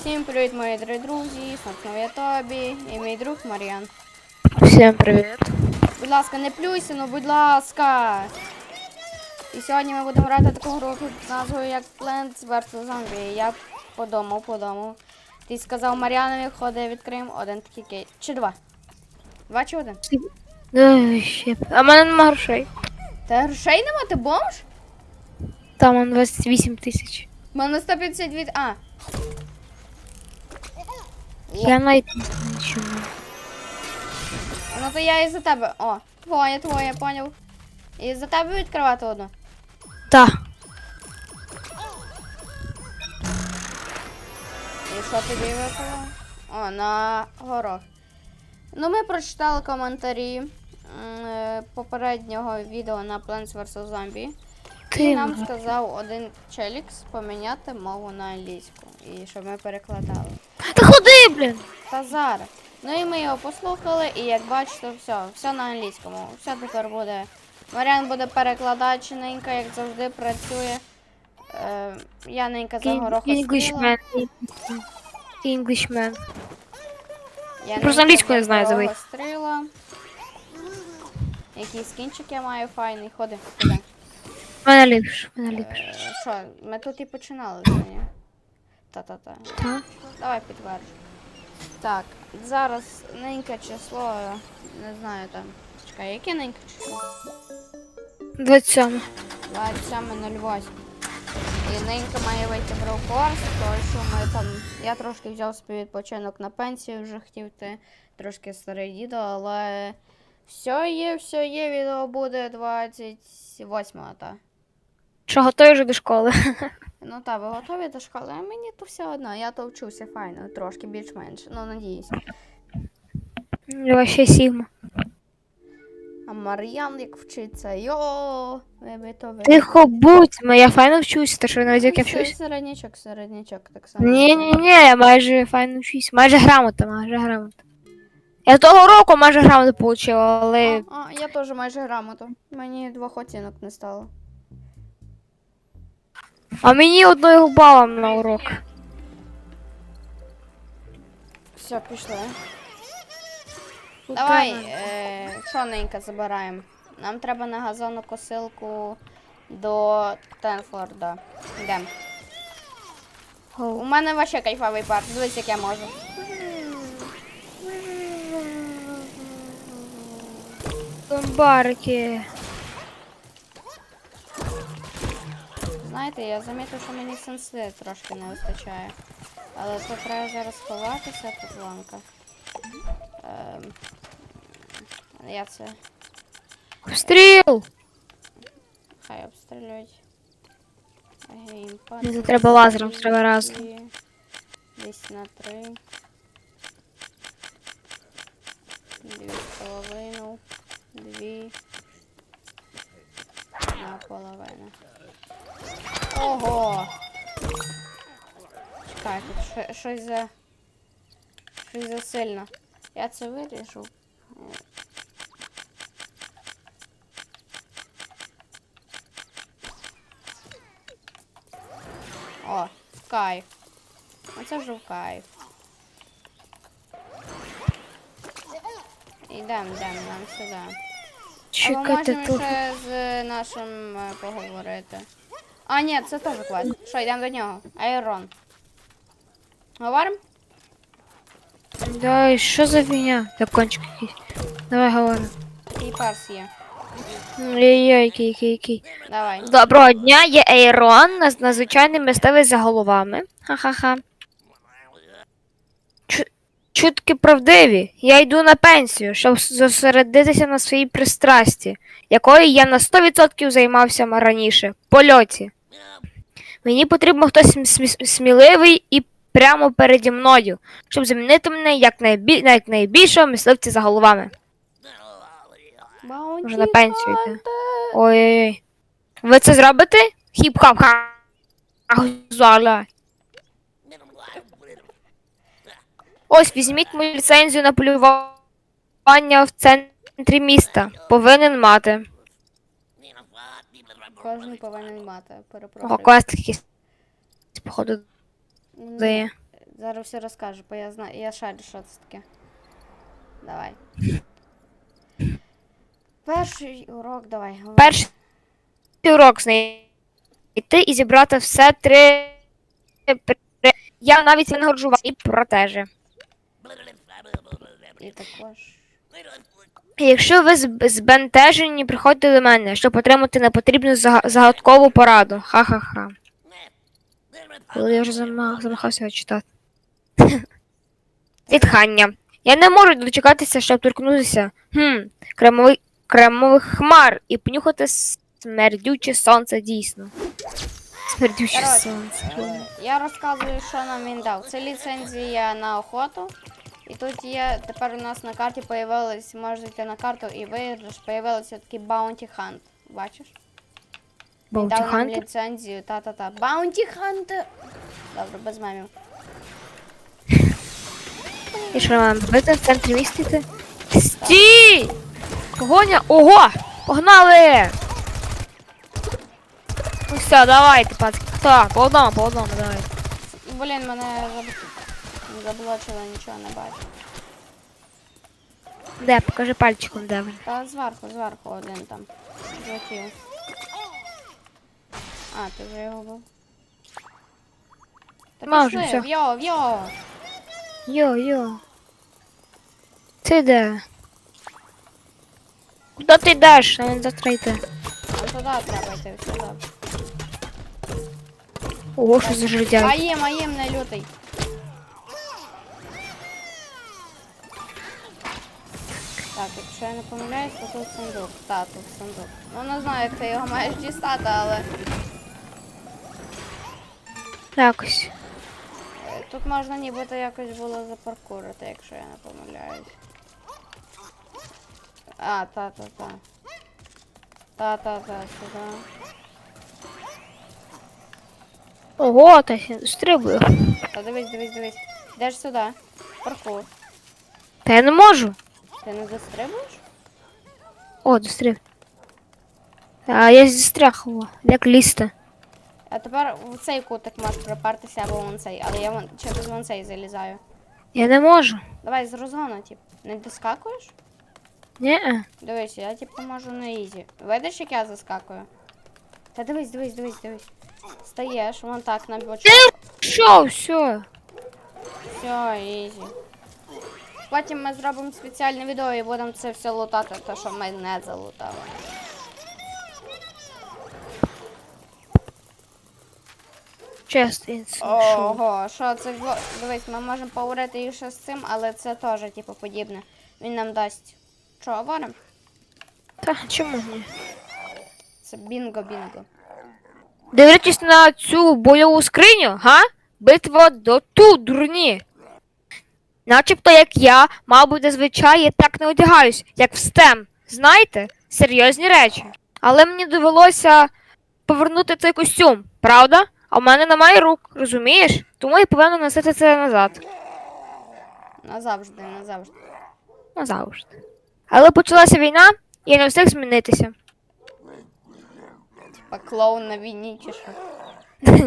Всім привіт, мої дорогі друзі, Снова я Тобі і мій друг Мар'ян. Всем привет. Будь ласка, не плюйся, ну будь ласка. І сьогодні ми будемо грати таку гру під назвою як Plants vs. Zombie. Я подумав, подумав. Ти сказав Мар'янові, ходи, відкриємо один такий кейс. Чи два? Два чи один? Да, ще. А в мене нема грошей. Та грошей нема, ти бомж? Там он 28 тисяч. У мене 152. А, Я навіть не знаю чому. ну то я і за тебе. О, твоє, твоє, поняв. І за тебе відкривати одну. Так. І що тобі випало? О, на горох. Ну, ми прочитали коментарі е, попереднього відео на Plants vs. Zombie. І нам сказав один челікс поміняти мову на англійську. І щоб ми перекладали. Та ходи, блін. Та зараз. Ну і ми його послухали, і як бачите, все, все на англійському. Все тепер буде. Маріан буде перекладати, ненька, як завжди, працює. Е, я ненька за гороху Englishman. Englishman. Я Просто англійську не знаю знаю, стріла. Який скінчик я маю файний. Ходи, ходи. Мене ліпше, мене ліпше. Е, Що, ми тут і починали вже, ні? Та-та-та. Так. Давай підтверджу. Так, зараз неньке число, не знаю там. Чекай, яке неньке число? 27. 27.08. І ненька має вийти браукорс, тому що ми там. Я трошки взяв собі відпочинок на пенсію, вже хотів йти трошки старий дідо, але все є, все є, відео буде 28 та. Що готовий вже до школи? Ну так, ви готові до школи? А мені то все одно, я то вчуся файно, трошки більш-менш. Ну, надіюсь. Я Сігма. А Мар'ян як вчиться. Йо, ви би то ви. Тихо будь, я файно вчуся, ти що навіть як я вчусь? Середнячок, середнячок, так само. Ні, ні, ні, я майже файно вчусь. Майже грамота, майже грамота. Я того року майже грамоту отримала, але А, а, я теж майже грамоту. Мені двох оцінок не стало. А мені одного бала на урок. Все, пішли. Давай, е, що ненька забираємо. Нам треба на газонну косилку до Тенфорда. Йдемо. У мене вообще кайфовий парк. Дивись, як я можу. Зомбарки. Знаєте, я замітив, що мені сенси трошки не вистачає. Але це треба зараз ховатися, тут ланка. Ем, я це Стріл! хай обстрілюють. Геймпад. Мені це треба лазером, треба раз. Десь на три. Дві з половину. Дві. Наполовину. Ого! Чекай, тут щось за. Щось за сильно. Я це виріжу. О, кайф. Оце вже в кайф. Ідем, йдем, нам сюди. Або Чекайте можемо тут. ще з нашим е, поговорити. А, ні, це теж клас. Що, йдемо до нього. Айрон. Говоримо? Дай, що за фігня? Та кончик якийсь. Давай говори. І перс є. Ой-ой, який, який, який. Давай. Доброго дня, я Ейрон, наз- надзвичайний мисливець за головами. Ха-ха-ха. Чу- Чутки правдиві. Я йду на пенсію, щоб зосередитися на своїй пристрасті, якою я на 100% займався раніше польоті. Мені потрібен хтось сміливий і прямо переді мною, щоб замінити мене як, найбі... найбільшого мисливця за головами. Може на пенсію йти. Ой-ой-ой. Ви це зробите? Хіп-хап-ха. Зуаля. Ось візьміть мою ліцензію на полювання в центрі міста. Повинен мати. Кожен повинен мати. Перепрошую. якийсь. Походу Ні, дає. Зараз все розкажу, бо я знаю, я шарю, що це таке. Давай. Перший урок, давай. говори. Перший урок знайти і зібрати все три. при- Я навіть винагороджу вас і протеже. І також. Якщо ви зб- збентежені, приходьте до мене, щоб отримати непотрібну зага- загадкову пораду. Ха-ха-ха. Коли я вже зама- замахався читати. Зітхання. Я не можу дочекатися, щоб торкнутися хм, кремовий, кремових хмар і понюхати смердюче сонце дійсно. Смердюче Коротше, сонце. е, я розказую, що нам він дав. Це ліцензія на охоту. І тут є, тепер у нас на карті появилось, можна йти на карту і виграш, появилося такий Bounty Hunt. Бачиш? Bounty дав нам Hunter? ліцензію, та-та-та. Bounty Hunter! Добре, без мемів. І що маємо робити в центрі міста йти? Стій! Погоня! Ого! Погнали! Ну все, давайте, пацки. Хто? По одному, по одному, давайте. Блін, мене заб... заблочило, нічого не бачу. Де, покажи пальчиком, де він. Та зверху, зверху один там. Злетів. А, ти вже його був. Та Може, пішли, всьо. в'йо, в'йо! Йо-йо. Ти де? Куди ти йдеш? А він йде. Туди треба йти, все добре. Ого, що за жердяй. Моїм, моїм не лютий. Так, якщо я не помиляюсь, то тут сундук. Так, тут сундук. Ну не знаю, як ти його маєш дістати, але Якось. тут можна нібито якось було запаркурити, якщо я не помиляюсь. А, та-та-та. Та-та-та, сюди. Ого, та стрибую. Та дивись, дивись, дивись. Йдеш сюди. Паркур. Та я не можу. Ти не застрибуєш? О, достриб. А я застряг, о, як ліста. А тепер в цей кутик можеш припертися або вон цей, але я вон через вон цей залізаю. Я не можу. Давай з розгону, тип. Не доскакуєш? Ні. Дивись, я типу можу на ізі. Видиш, як я заскакую? Та дивись, дивись, дивись, дивись. Стаєш, вон так на бочок. Що, все. Все, ізі. Потім ми зробимо спеціальне відео і будемо це все лутати, те, що ми не залутали. Чесно? Ого, що це дивись, ми можемо поговорити і ще з цим, але це теж, типу, подібне. Він нам дасть. Що, говоримо? Та чому ні? Це бінго-бінго. Дивлячись на цю бойову скриню, га? Битва до ту, дурні. Начебто, як я, би зазвичай я так не одягаюсь, як в STEM. Знаєте, серйозні речі. Але мені довелося повернути цей костюм, правда? А в мене немає рук, розумієш? Тому я повинен носити це назад. Назавжди, назавжди. Назавжди. Але почалася війна, і я не встиг змінитися. Типа клоун на війні чи що.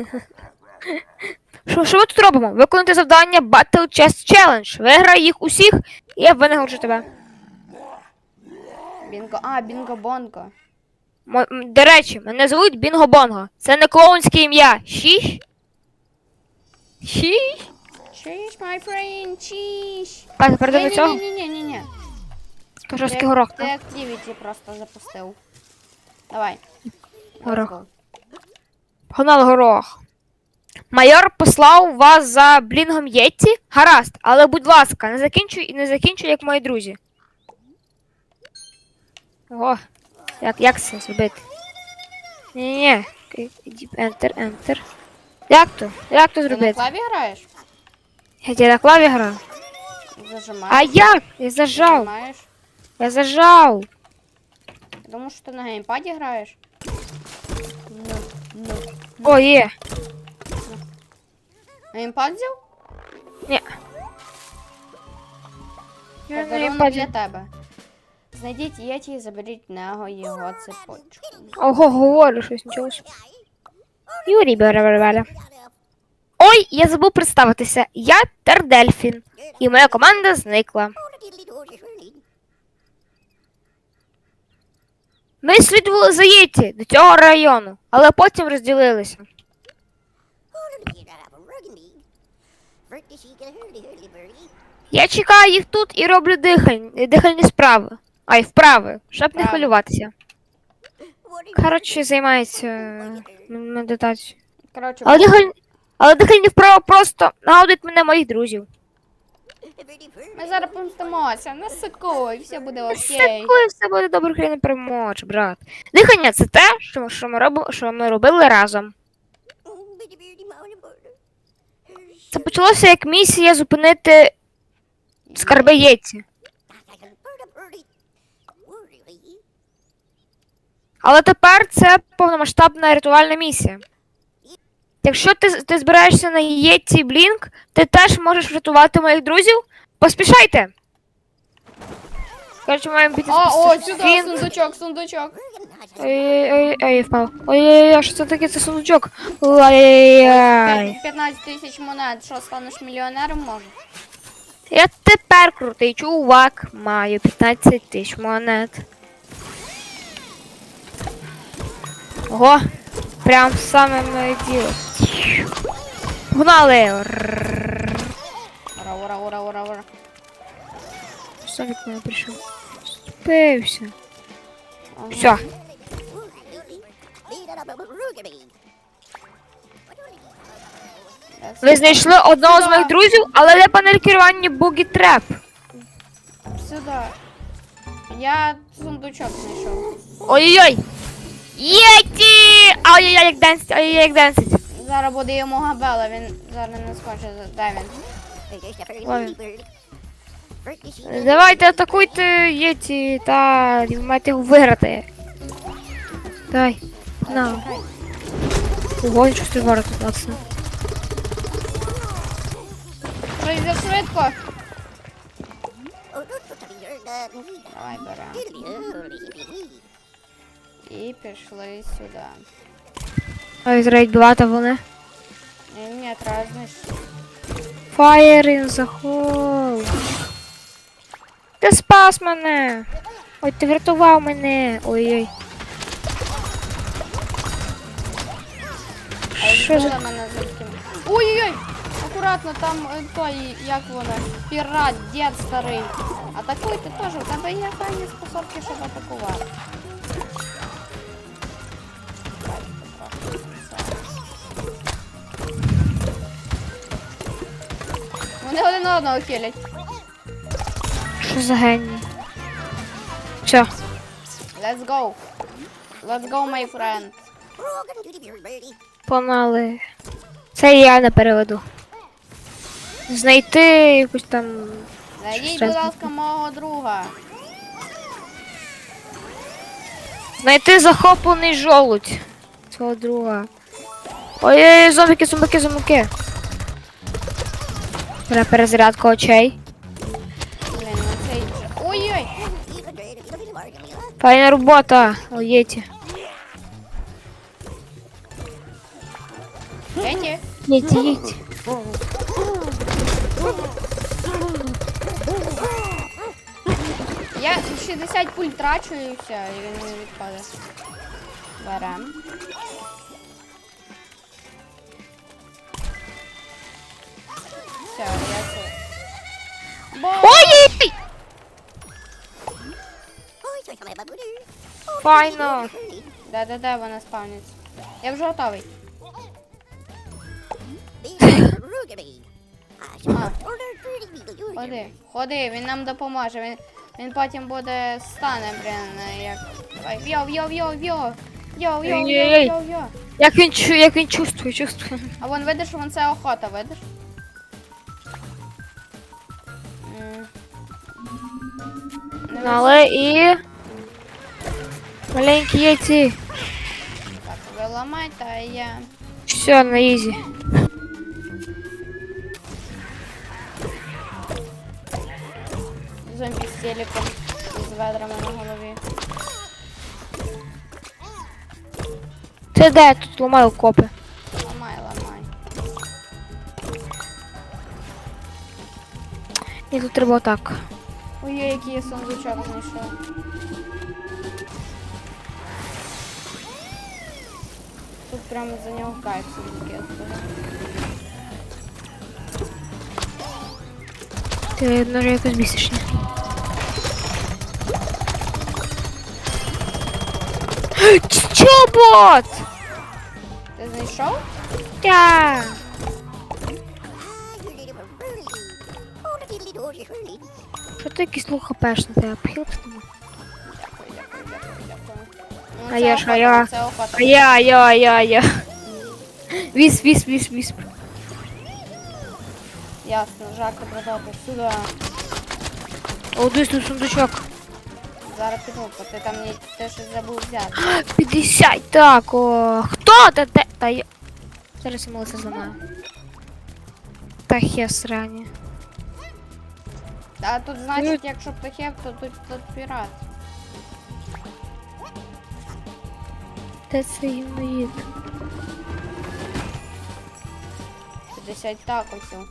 Що, що ми тут робимо? Виконати завдання Battle Chess Challenge. Виграй їх усіх, і я винагороджу тебе. Бінго. А, бінго-бонго. Мо- м, До речі, мене звуть Бінго Бонго. Це не клоунське ім'я. Шіш? Шіш? Чіш, my friend, чіш. Пане, передай до цього. Ні-ні-ні-ні-ні. То жорсткий горох. Ти так? активіті просто запустив. Давай. Горох. Go. Погнали горох. Майор послав вас за блінгом Єтті? Гаразд, але будь ласка, не закінчуй і не закінчуй, як мої друзі. Ого, як, як це зробити? Ні-ні-ні. Enter, enter. Як то? Як то Ти на зробити? клаві граєш? Я на клаві граю. Зажимаєш. А як? Я зажав. Зажимаєш. Я зажав. Я Думаю, що ти на геймпаді граєш. О, є. Геймпад взяв? Ні. Я Подарунок для тебе. Знайдіть Єті і заберіть в нього його цепочку. Ого, говорю щось, нічого. собі. Юрій бере бере. Ой, я забув представитися. Я Тердельфін, і моя команда зникла. Ми слідували за Єті до цього району, але потім розділилися. Я чекаю їх тут і роблю дихальні, дихальні справи. Ай, вправи, щоб не хвилюватися. Коротше, займається е, медитацією. Коротше, Але дихальні, але дихальні вправи просто нагадують мене моїх друзів. ми зараз помстимося, не сикуй, все буде окей. Такое все буде добре, хрін не переможе, брат. Дихання це те, що, що, ми робили, що ми робили разом. Це почалося як місія зупинити скарби Єті. Але тепер це повномасштабна рятувальна місія. Якщо ти, ти збираєшся на Єті Блінк, ти теж можеш врятувати моїх друзів. Поспішайте! Коротше, маємо піти О, о, сюди, сундучок, сундучок. Ой, ой, ой, я впав. Ой-ой-ой, що це таке? Це сундучок. Ой-ой-ой. 15 тисяч монет, що станеш мільйонером може? Я тепер крутий чувак. Маю 15 тисяч монет. Ого, прям саме моє діло. Погнали! Ура, ура, ура, ура, ура. Що від мене прийшов? Спився. Все. Ви знайшли одного з моїх друзів, але де панель керування бугі треп. Сюди. Я сундучок знайшов. Ой-ой-ой! Єті! Ай-яй-яй, як денсить, ай-яй, як денсить. Зараз буде йому габела, він зараз не скаже, де він. Давайте атакуйте Єті, та маєте його виграти. Давай. На. Ого, нічого ворот тут класно. Прийде швидко. Давай беремо. І пішли сюди. Ой, зрейд бивати вони. Ні, ні, треба знищити. Fire in the hole. Ти спас мене. Ой, ти врятував мене. Ой-ой. Що мене таким. Ой-ой-ой! Акуратно, там е, той, як воно, пірат, дід старий. Атакуйте теж, у тебе є певні способки, щоб атакувати. Вони один одного хилять. Що за геній? Все. Let's go. Let's go, my friend. Погнали. Це я не переведу. Знайти якусь там. Найдіть, будь ласка, мого друга. Знайти захоплений жолудь. Свого друга. Ой-ой, зомбіки, зомбіки, зомбіки. Бля, перезарядка очей. Блін. Ой-ой! Файна робота. О, єті. Я 60 пуль трачу і все, і він не відпаде. Берем. Все, я це. Ой! Файно. Де-де-де вона спавниться. Я вже готовий. Ходи, ходи, він нам допоможе. Він, він потім буде стане, блін, як. Як він чу, як він чувствує, чувствує. А вон видиш, вон це охота, видиш? Ну, Але і. Маленькі вис- Так, ви ламайте, а я. Все, на ізі. Телеком єліком і з ведрами на голові. Ти де я тут ламаю копи? Ламай, ламай. І тут треба отак. Ой, який я сундучок знайшов. Тут прямо за нього кайф сундуки Ти, ну, якось місячне. Чобот! Ти знайшов? Тя! Що ти якийсь лук хапеш на тебе? Пхіл ти тому? Дякую, дякую, дякую, дякую. Ну, А я ж, а я- Це охота. А я, я, я, я. Віс, віс, віс, віс. Ясно, жарко продати сюди. О, десь тут сундучок. Зараз піду, бо ти там мені те щось забув взяти. 50, так, о. Хто? Та де? Та я... Зараз я молося зламаю. Та хе срані. А тут значить, якщо птахів, то тут, тут пірат. Де це гімноїд? 50 такосів.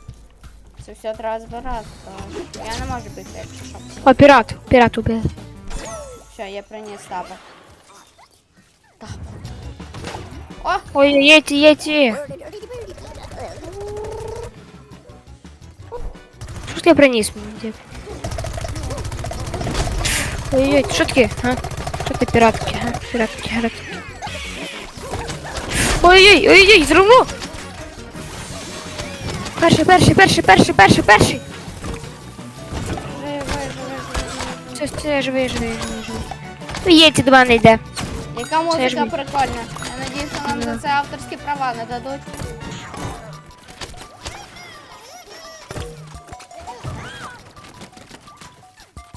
Це все треба збирати. то Я не можу бити, якщо що. О, пірат, пірат убив. Все, я приніс тапок. Тапок. О, Ой, єті, єті. Що ж ти приніс мені, дід? Ой-ой, що таке? А? Що ти піратки, а? Піратки, піратки. Ой-ой, ой-ой, зрыву! Перший, перший, перший, перший, перший, перший. живи, живи, живи, живи. Все, все, живий, живий, живий, Ну, єті до мене йде. Яка ж музика ми- прикольна. Я надіюся, нам за це авторські права не дадуть.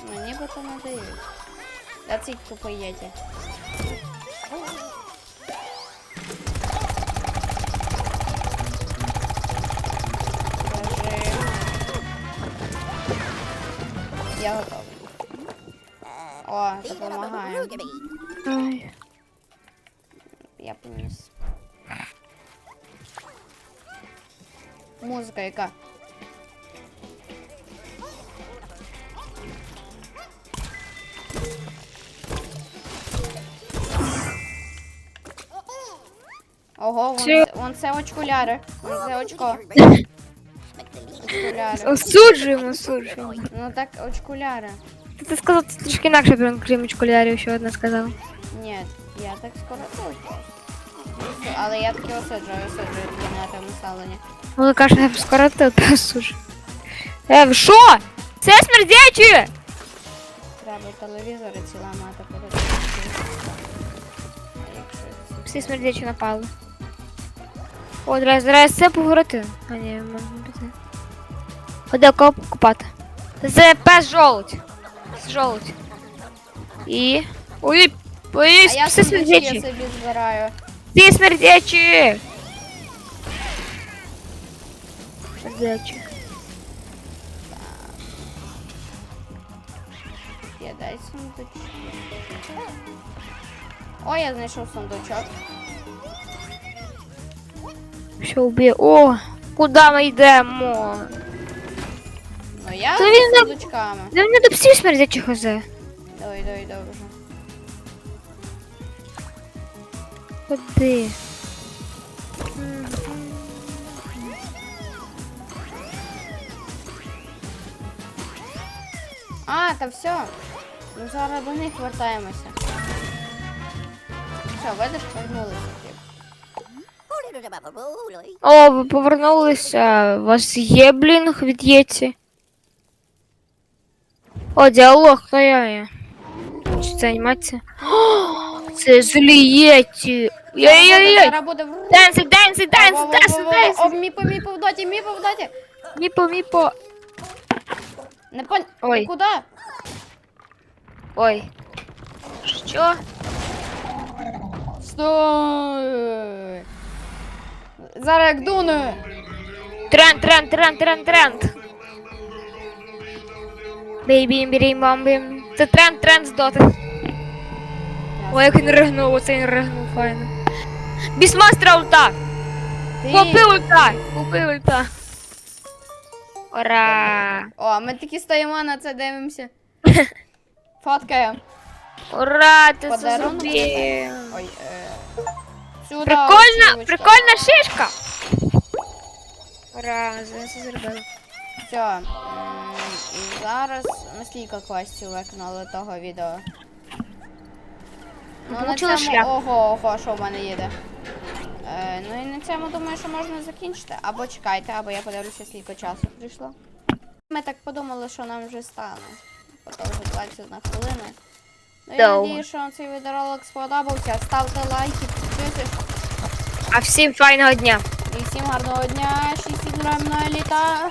Ну, нібито не дають. Да ці тупо єті. Я готовий. О, допомагає. Ой. Я поніс. Музика яка? Ого, вон вон це очкуляри. Вон це очко. Осуджуємо, осуджуємо. Ну так, очкуляри. Ти, ти сказав це трішки інакше, прям крім очколярів, ще одна сказала. Ні, я так скоротив просто. Але я таки осуджую, осуджую генетом населення. Але каже, я б скоротив, та осуджу. Е, ви що? Це смердячі! Треба телевізори ці ламати перед Якщо ці Всі смердячі напали. О, зараз, зараз це поговорити. А ні, можна піти. Ходи кого купати. Це пес жолудь. Пес жолудь. І. Ой, ой, А я сундучки смердячі. собі збираю. Всі смердячі. Смердячі. Я дай сундучок. О, я знайшов сундучок. Що вб'є? О, куди ми йдемо? Ну я Та з він не- сундучками. Да мені до псів смердячих озе. Давай, давай, добре. Куди? А, та все. Ну зараз до них вертаємося. Все, видиш, повернулися. типу. О, ви повернулися. У вас є блінг від Єці? О, діалог, хто я є? Чи це анімація? О, це злі Єці. Йой-йой-йой. Зараз буде в- Денси, денси, денси, Во-во-во-во-во. денси, О, денси. міпо, міпо в доті, міпо в доті. Міпо, міпо. Не пон... Ой. Ти куди? Ой. Що? Стой! Зараз як дуне. Тренд, тренд, тренд, тренд, тренд. Бейбім, бірім, бамбім. Це тренд, тренд з доти. Ой, як він ригнув, оце він ригнув файно. Бісмастера ульта! Ти- Купи ульта! Купи ульта! Ура! О, ми такі стоїмо на це дивимося. Фоткаємо. Ура! Ти це Подарунок зробив! Ой, е... Сюди Прикольна, оціночка. прикольна шишка! Ура, це зробили. Все. Зараз ми скільки квестів виконали того відео. Ну, на цьому... шлях. Ого, ого, що в мене їде. Е, ну і на цьому думаю, що можна закінчити. Або чекайте, або я подивлюся, скільки часу прийшло. Ми так подумали, що нам вже стане. Бо 21 хвилина. Ну, я надію, що вам цей відеоролик сподобався. Ставте лайки, підписуйтесь. А всім файного дня! І всім гарного дня, 6 на літа.